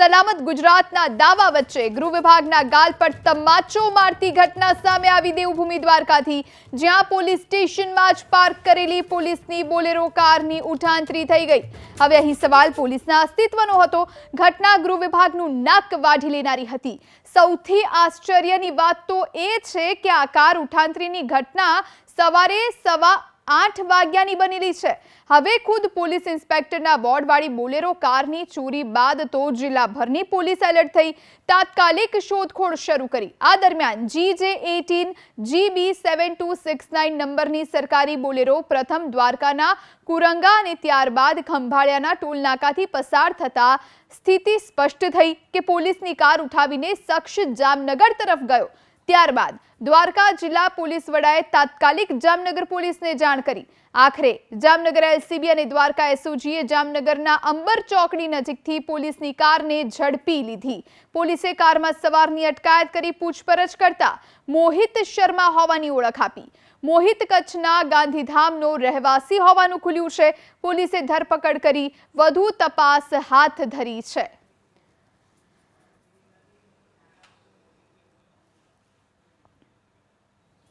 સલામત ગુજરાતના દાવા વચ્ચે ગૃહ વિભાગના ગાલ પર તમાચો મારતી ઘટના સામે આવી દેવભૂમિ દ્વારકાથી, જ્યાં પોલીસ સ્ટેશનમાં જ પાર્ક કરેલી પોલીસની બોલેરો કારની ઉઠાંતરી થઈ ગઈ. હવે અહીં સવાલ પોલીસના અસ્તિત્વનો હતો. ઘટના ગૃહ વિભાગનું નાક વાઢી લેનારી હતી. સૌથી આશ્ચર્યની વાત તો એ છે કે આ કાર ઉઠાંતરીની ઘટના સવારે સવા આઠ વાગ્યાની બનેલી છે. હવે ખુદ પોલીસ ઇન્સ્પેક્ટરના વોર્ડવાળી બોલેરો કારની ચોરી બાદ તો જિલ્લાભરની પોલીસ એલર્ટ થઈ. તાત્કાલિક શોધખોળ શરૂ કરી. આ દરમિયાન G J eighteen GB seven two six nine નંબરની સરકારી બોલેરો પ્રથમ દ્વારકાના કુરંગા અને ત્યારબાદ ખંભાળિયાના ટોલનાકાથી પસાર થતા સ્થિતિ સ્પષ્ટ થઈ કે પોલીસની કાર ઉઠાવીને શખ્સ જામનગર તરફ ગયો. ત્યારબાદ દ્વારકા જિલ્લા પોલીસ વડાએ તાત્કાલિક જામનગર પોલીસને જાણ કરી. આખરે જામનગર એલસીબી અને દ્વારકા એસઓજીએ જામનગરના અંબર ચોકડી નજીકથી પોલીસની કારને ઝડપી લીધી. પોલીસે કારમાં સવારની અટકાયત કરી પૂછપરછ કરતા મોહિત શર્મા હોવાની ઓળખ આપી. મોહિત કચ્છના ગાંધીધામનો રહેવાસી હોવાનું ખુલ્યું છે. પોલીસે ધરપકડ કરી વધુ તપાસ હાથ ધરી છે.